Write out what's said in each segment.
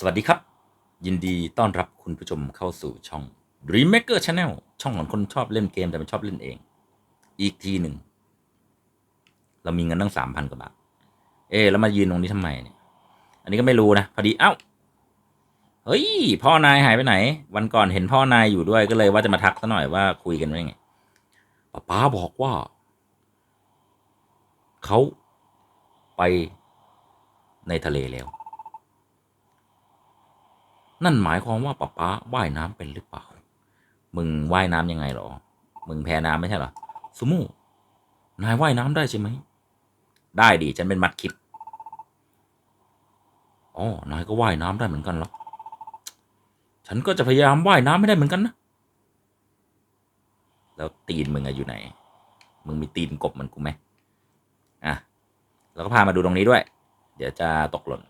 สวัสดีครับ ยินดีต้อนรับคุณผู้ชมเข้าสู่ช่อง Dream Maker Channel ช่องของคนชอบเล่นเกมแต่ไม่ชอบเล่นเอง อีกทีหนึ่ง เรามีเงินตั้งสามพันกว่าบาท เอ๊แล้วมายืนตรงนี้ทำไมเนี่ย อันนี้ก็ไม่รู้นะ พอดีเอ้า เฮ้ย พ่อนายหายไปไหน วันก่อนเห็นพ่อนายอยู่ด้วยก็เลยว่าจะมาทักซะหน่อยว่าคุยกันว่าไงป้าป้าบอกว่า เขาไปในทะเลแล้ว นั่นหมายความว่าป๊าป๊าว่ายน้ำเป็นหรือเปล่า มึงว่ายน้ำยังไงหรอ มึงแพ้น้ำไม่ใช่เหรอสุมูนายว่ายน้ำได้ใช่ไหม ได้ดิฉันเป็นมัดคิดอ๋อนายก็ว่ายน้ำได้เหมือนกันเหรอ ฉันก็จะพยายามว่ายน้ำไม่ได้เหมือนกันนะ แล้วตีนมึงอะอยู่ไหน มึงมีตีนกบเหมือนกูไหมอะ แล้วก็พามาดูตรงนี้ด้วย เดี๋ยวจะตกหล่น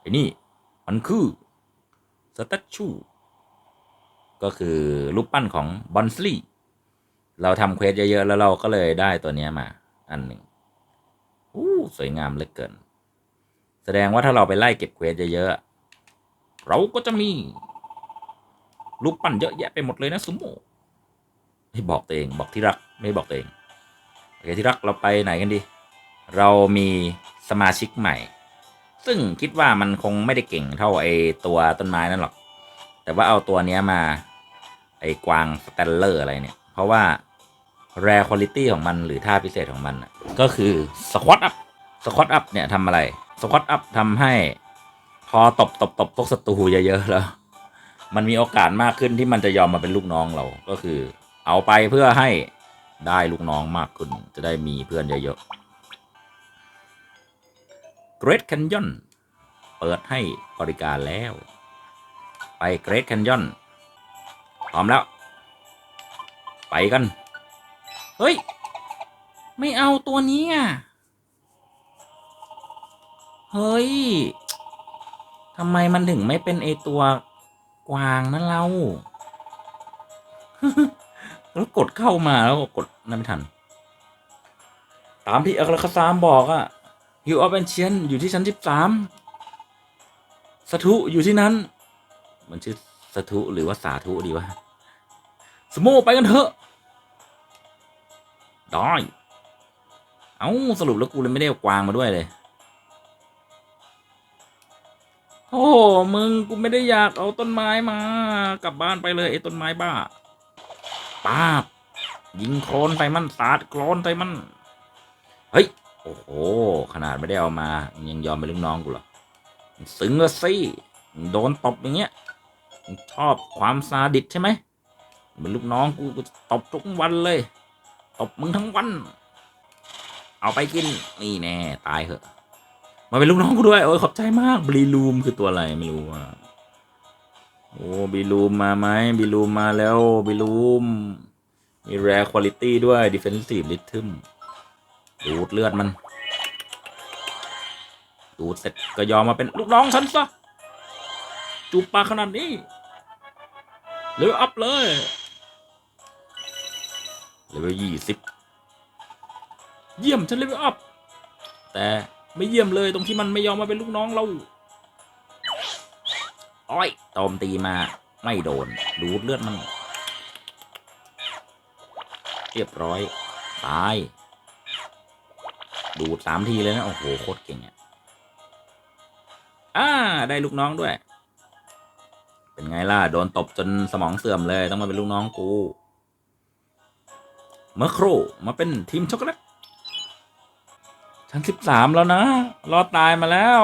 ไอ้นี่ มันคือ สแตชูก็คือรูปปั้นของบอนสลีเราทำเควสเยอะ ๆ แล้วเราก็เลยได้ตัวนี้มา อันหนึ่งอู้สวยงามเหลือเกิน แสดงว่าถ้าเราไปไล่เก็บเควสเยอะๆเราก็จะมีรูปปั้นเยอะแยะไปหมดเลยนะสุโมให้บอกตัวเองบอกที่รักไม่บอกตัวเองโอเคที่รักเราไปไหนกันดี เรามีสมาชิกใหม่ ซึ่งคิดว่ามันคงไม่ได้เก่งเท่าไอตัวต้นไม้นั่นหรอก แต่ว่าเอาตัวเนี้ยมา ไอกวางสแตนเลอร์อะไรเนี่ย เพราะว่าแรคุณ i t y ของมันหรือท่าพิเศษของมันก็คือสควอตอัพสควอตอัพเนี่ยทำอะไรสควอตอัพทำให้ พอตบตบตบพวกศัตรูเยอะๆแล้ว มันมีโอกาสมากขึ้นที่มันจะยอมมาเป็นลูกน้องเราก็คือ เอาไปเพื่อให้ได้ลูกน้องมากขึ้นจะได้มีเพื่อนเยอะๆ Great Canyon เปิดให้บริการแล้ว ไป Great Canyon พร้อมแล้ว ไปกัน เฮ้ย ไม่เอาตัวนี้อะ เฮ้ยทำไมมันถึงไม่เป็นไอตัวกวางนั่นเราแล้วกดเข้ามาแล้วก็กดนั่นไม่ทัน ตามที่อัครคสามบอกอะ ฮิวออฟเอนเชียนอยู่ที่ชั้นสิบสามสถุอยู่ที่นั้น มันชื่อสถุหรือว่าสาธุดีวะสโมไปกันเถอะได้เอาสรุปแล้วกูเลยไม่ได้กวางมาด้วยเลย โอ้มึงกูไม่ได้อยากเอาต้นไม้มากลับบ้านไปเลยไอ้ต้นไม้บ้าป้าบยิงโคลนใส่มันสาดโคลนใส่มัน โอ้โห ขนาดไม่ได้เอามามึงยังยอมเป็นลูกน้องกูเหรอมึงซึ้งละสิโดนตบอย่างเงี้ยชอบความซาดิสใช่ไหมเป็นลูกน้องกูกูตบทุกวันเลยตบมึงทั้งวัน เอาไปกินนี่แน่ตายเหอะมาเป็นลูกน้องกูด้วยโอ้ยขอบใจมากบลีลูมคือตัวอะไรไม่รู้อะโอ้บีลูมมาไหมบีลูมมาแล้วบีลูมมีแรคุณ i t y ด้วย defensive rhythm ดูดเลือดมัน ดูดเสร็จก็ยอมมาเป็นลูกน้องฉันซะ จูบปากขนาดนี้เลเวลอัพเลยเลเวลยี่สิบเยี่ยมฉันเลเวลอัพแต่ไม่เยี่ยมเลยตรงที่มันไม่ยอมมาเป็นลูกน้องเราอ้อยตอมตีมาไม่โดน ดูดเลือดมัน เรียบร้อย ตาย ดูดสามทีเลยนะ โอ้โห โคตรเก่งอะอ่า ได้ลูกน้องด้วย เป็นไงล่ะ โดนตบจนสมองเสื่อมเลยต้องมาเป็นลูกน้องกูเมอร์โครู่มาเป็นทีมช็อกโกแลตชั้นสิบสามแล้วนะ รอดตายมาแล้ว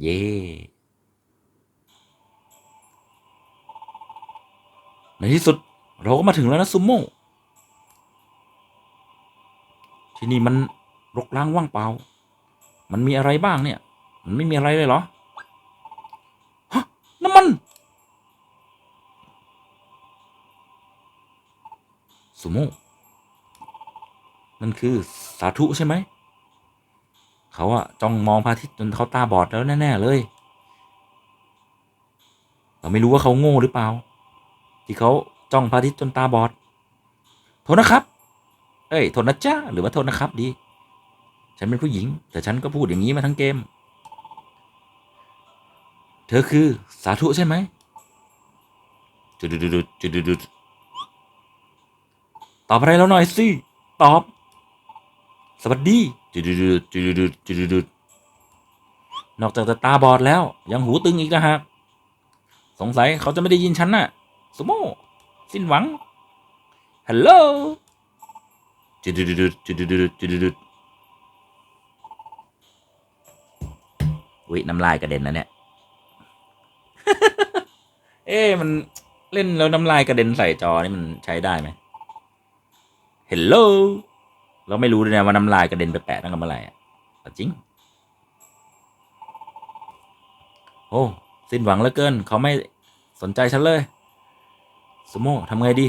เย่ในที่สุดเราก็มาถึงแล้วนะซุมโม่ ที่นี่มันรกร้างว่างเปล่า มันมีอะไรบ้างเนี่ย มันไม่มีอะไรเลยเหรอ ฮะน้ำมัน สุโมนั่นคือสาธุใช่ไหม เขาอะจ้องมองพระอาทิตย์จนเขาตาบอดแล้วแน่ ๆ เลย เราไม่รู้ว่าเขาโง่หรือเปล่า ที่เขาจ้องพระอาทิตย์จนตาบอด โทษนะครับ เอ้ยโทษนะจ้าหรือว่าโทษนะครับดี ฉันเป็นผู้หญิง แต่ฉันก็พูดอย่างนี้มาทั้งเกม เธอคือสาธุใช่ไหมจุดจุดจุดจุดุดตอบอะไรแล้วหน่อยสิ ตอบ สวัสดีจุดจุดจุดจุดจุดจุดนอกจากจะตาบอดแล้ว ยังหูตึงอีกนะฮะสงสัยเขาจะไม่ได้ยินฉันน่ะสมโมสิ้นหวังฮัลโหล วิน้ำลายกระเด็นนะเนี่ย เอ้มันเล่นแล้วน้ำลายกระเด็นใส่จอนี่มันใช้ได้ไหมเฮลโหลเราไม่รู้เลยนะว่าน้ำลายกระเด็นไปแปะตั้งกันเมื่อไหร่อะจริง โอ้สิ้นหวังเหลือเกิน เขาไม่สนใจฉันเลยสมโมทำไงดี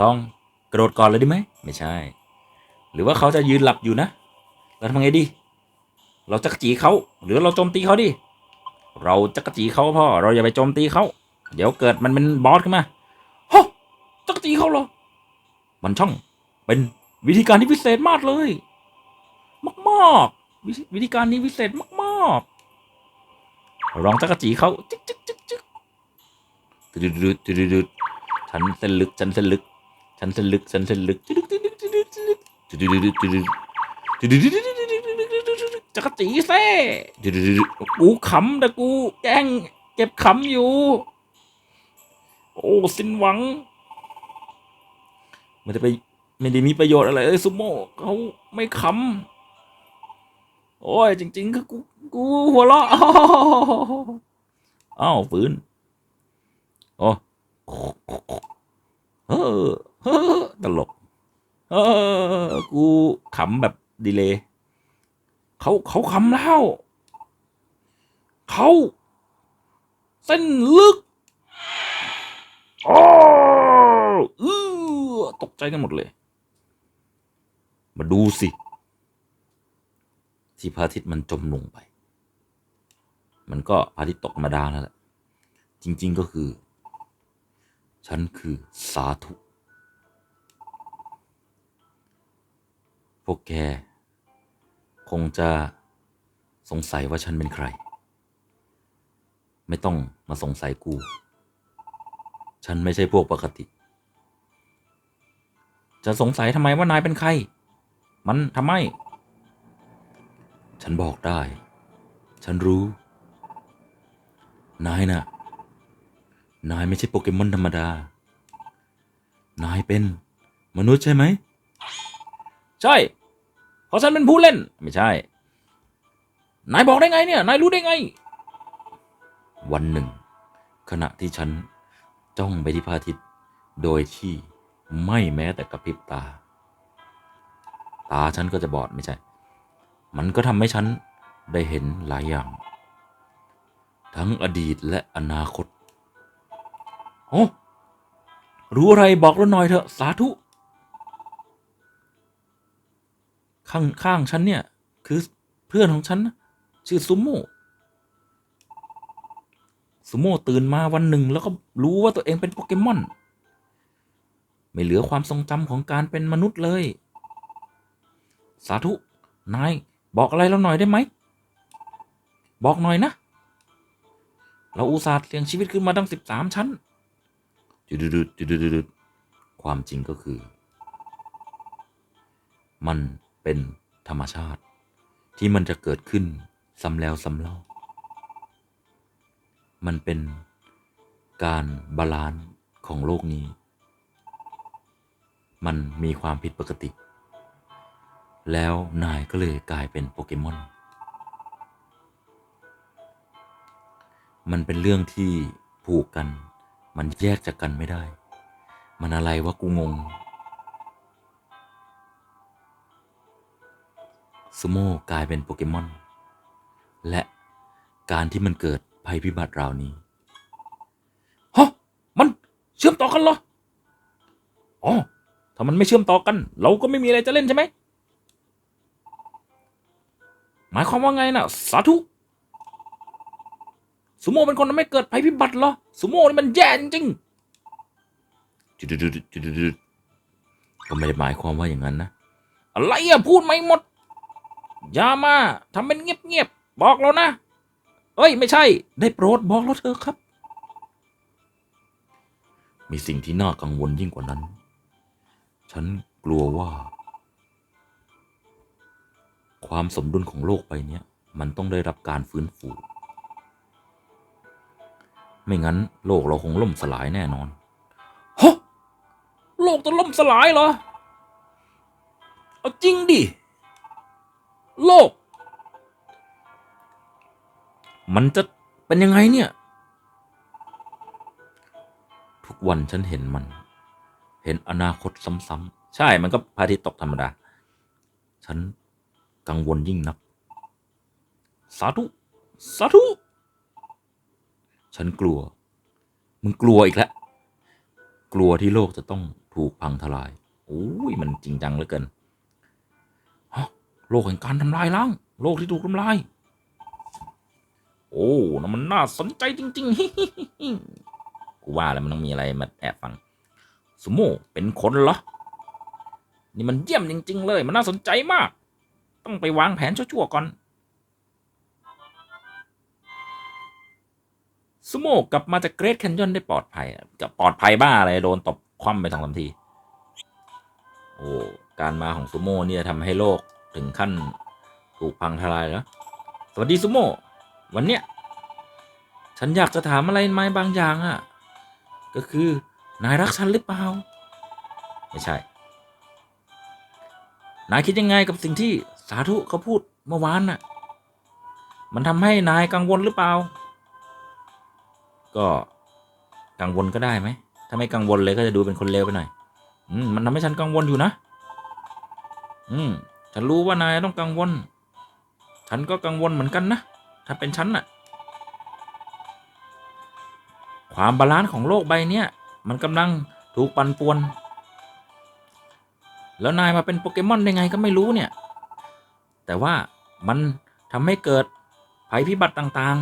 ลอง ระโดดก่อนเลยได้ไหมไม่ใช่ หรือว่าเขาจะยืนหลับอยู่นะเราทำไงดี เราจะกจีเขาหรือเราโจมตีเขาดีเราจะกจีเขาพ่อเราอย่าไปโจมตีเขาเดี๋ยวเกิดมันเป็นบอสขึ้นมาฮะจักจีเขาเหรอมันช่องเป็นวิธีการที่พิเศษมากเลย มากๆวิธีการนี้พิเศษมากๆลองจักจีเขาจึ๊กจึ๊กจึ๊กจึ๊กดืดดืดดืดฉันเส้นลึกฉันเส้นลึก ชั้นเส้นลึกชั้นเส้นลึกจักรจีเซ่กูขำแต่กูแย่งเก็บขำอยู่ โอ้สินหวังมันจะไปไม่ได้มีประโยชน์อะไรเลยซูโม่เขาไม่ขำโอ้ยจริงๆคือกูกูหัวเราะอ้าวฟื้นอ๋อเออ ตลก เออ กูขำแบบดีเลยเขาเขาขำแล้ว เขา เส้นลึกโอ้อือตกใจกันหมดเลย มาดูสิ ที่พระอาทิตย์มันจมลงไป มันก็พระอาทิตย์ตกธรรมดาแล้วแหละ จริง ๆก็คือ ฉันคือสาธุ พวกแก คงจะสงสัยว่าฉันเป็นใคร ไม่ต้องมาสงสัยกู ฉันไม่ใช่พวกปกติ จะสงสัยทำไมว่านายเป็นใคร มันทำไม ฉันบอกได้ ฉันรู้ นายน่ะ นายไม่ใช่โปเกมอนธรรมดา นายเป็นมนุษย์ใช่ไหม ใช่ เพราะฉันเป็นผู้เล่น ไม่ใช่ นายบอกได้ไงเนี่ย นายรู้ได้ไง วันหนึ่ง ขณะที่ฉันจ้องไปที่พระอาทิตย์ โดยที่ไม่แม้แต่กระพริบตา ตาฉันก็จะบอดไม่ใช่ มันก็ทำให้ฉันได้เห็นหลายอย่าง ทั้งอดีตและอนาคต โอ้ รู้อะไรบอกเราหน่อยเถอะ สาธุ ข้างข้างฉันเนี่ย คือเพื่อนของฉันนะชื่อซูโม่ซูโม่ตื่นมาวันหนึ่ง แล้วก็รู้ว่าตัวเองเป็นโปเกมอน ไม่เหลือความทรงจำของการเป็นมนุษย์เลย สาธุ นาย บอกอะไรเราหน่อยได้ไหม บอกหน่อยนะ เราอุตส่าห์เลี้ยงชีวิตขึ้นมาตั้งสิบสามชั้นจุดดจุดดความจริงก็คือ มัน เป็นธรรมชาติ ที่มันจะเกิดขึ้นซ้ำแล้วซ้ำเล่า มันเป็นการบาลานซ์ของโลกนี้ มันมีความผิดปกติ แล้วนายก็เลยกลายเป็นโปเกมอน มันเป็นเรื่องที่ผูกกัน มันแยกจากกันไม่ได้ มันอะไรวะกูงง ซูโม่กลายเป็นโปเกมอน และการที่มันเกิดภัยพิบัติราวนี้ฮะมันเชื่อมต่อกันเหรอ อ๋อ ถ้ามันไม่เชื่อมต่อกัน เราก็ไม่มีอะไรจะเล่นใช่ไหม หมายความว่าไงนะสาธุซูโม่เป็นคนทำให้เกิดภัยพิบัติเหรอซูโม่นี่มันแย่จริงๆจุดๆๆๆๆก็ไม่ได้หมายความว่าอย่างนั้นนะ อะไรอะ พูดไม่หมด อย่ามาทำเป็นเงียบๆบอกเรานะเอ้ย ไม่ใช่ ได้โปรดบอกแล้วเธอะครับ มีสิ่งที่น่ากังวลยิ่งกว่านั้น ฉันกลัวว่า ความสมดุลของโลกใบเนี้ยมันต้องได้รับการฟื้นฟู ไม่งั้น โลกเราคงล่มสลายแน่นอนฮะโลกจะล่มสลายเหรอ เอาจริงดิ โลก มันจะเป็นยังไงเนี่ย ทุกวันฉันเห็นมัน เห็นอนาคตซ้ำๆ ใช่ มันก็พระอาทิตย์ตกธรรมดา ฉันกังวลยิ่งนัก สาธุ สาธุ ฉันกลัว มึงกลัวอีกแล้ว กลัวที่โลกจะต้องถูกพังทลาย โอ้ย มันจริงจังเหลือเกิน โลกแห่งการทำลายล้าง โลกที่ถูกทำลาย โอ้นั่นมันน่าสนใจจริงๆกูว่าแล้วมันต้องมีอะไรมาแอบฟังสุโม่เป็นคนเหรอ นี่มันเยี่ยมจริง ๆ เลย มันน่าสนใจมาก ต้องไปวางแผนชั่วๆก่อนสุโม่กลับมาจากเกรทแคนยอนได้ปลอดภัยกับปลอดภัยบ้าอะไรโดนตบคว่ำไปสองสามที โอ้ การมาของสุโม่เนี่ยทำให้โลก ถึงขั้นถูกพังทลายแล้ว สวัสดีสุโม่วันเนี้ยฉันอยากจะถามอะไรนายบางอย่างอะ่ะ ก็คือนายรักฉันหรือเปล่า ไม่ใช่ นายคิดยังไงกับสิ่งที่สาธุเขาพูดเมื่อวานน่ะ มันทำให้นายกังวลหรือเปล่า ก็กังวลก็ได้ไหม ถ้าไม่กังวลเลยก็จะดูเป็นคนเลวไปหน่อย อืม มันทำให้ฉันกังวลอยู่นะ อืม ฉันรู้ว่านายต้องกังวล ฉันก็กังวลเหมือนกันนะ ถ้าเป็นฉันน่ะ ความบาลานซ์ของโลกใบเนี้ยมันกำลังถูกปั่นป่วน แล้วนายมาเป็นโปเกมอนได้ไงก็ไม่รู้เนี่ย แต่ว่ามันทำให้เกิดภัยพิบัติต่าง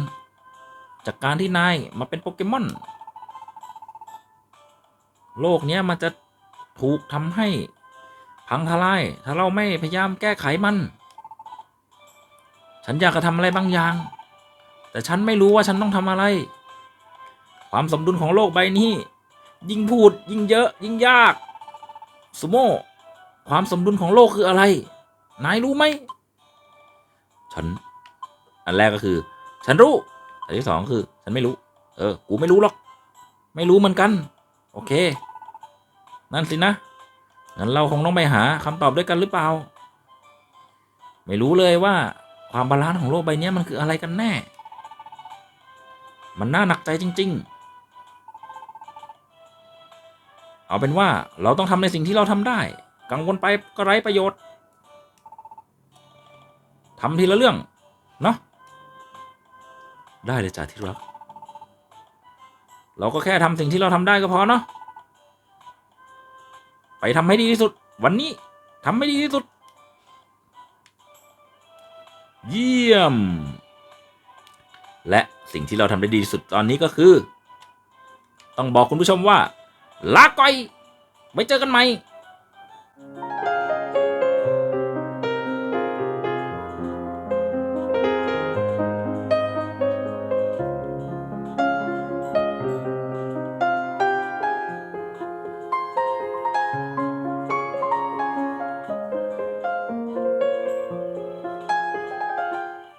ๆ จากการที่นายมาเป็นโปเกมอน โลกเนี้ยมันจะถูกทำให้ พังทลาย ถ้าเราไม่พยายามแก้ไขมัน ฉันอยากจะทำอะไรบางอย่าง แต่ฉันไม่รู้ว่าฉันต้องทำอะไร ความสมดุลของโลกใบนี้ ยิ่งพูดยิ่งเยอะยิ่งยากสุโม่ความสมดุลของโลกคืออะไร นายรู้ไหม ฉัน อันแรกก็คือ ฉันรู้ อันที่สองคือ ฉันไม่รู้ เออ กูไม่รู้หรอก ไม่รู้เหมือนกัน โอเค นั่นสินะ งั้นเราคงต้องไปหาคำตอบด้วยกันหรือเปล่า ไม่รู้เลยว่าความบาลานซ์ของโลกใบนี้มันคืออะไรกันแน่ มันน่าหนักใจจริง ๆ เอาเป็นว่าเราต้องทำในสิ่งที่เราทำได้ กังวลไปก็ไร้ประโยชน์ทำทีละเรื่อง เนาะได้เลยจ้าที่รัก เราก็แค่ทำสิ่งที่เราทำได้ก็พอเนาะ ไปทำให้ดีที่สุด วันนี้ทำให้ดีที่สุด เยี่ยม และสิ่งที่เราทำได้ดีที่สุดตอนนี้ก็คือ ต้องบอกคุณผู้ชมว่า ลาก่อยไว้เจอกันใหม่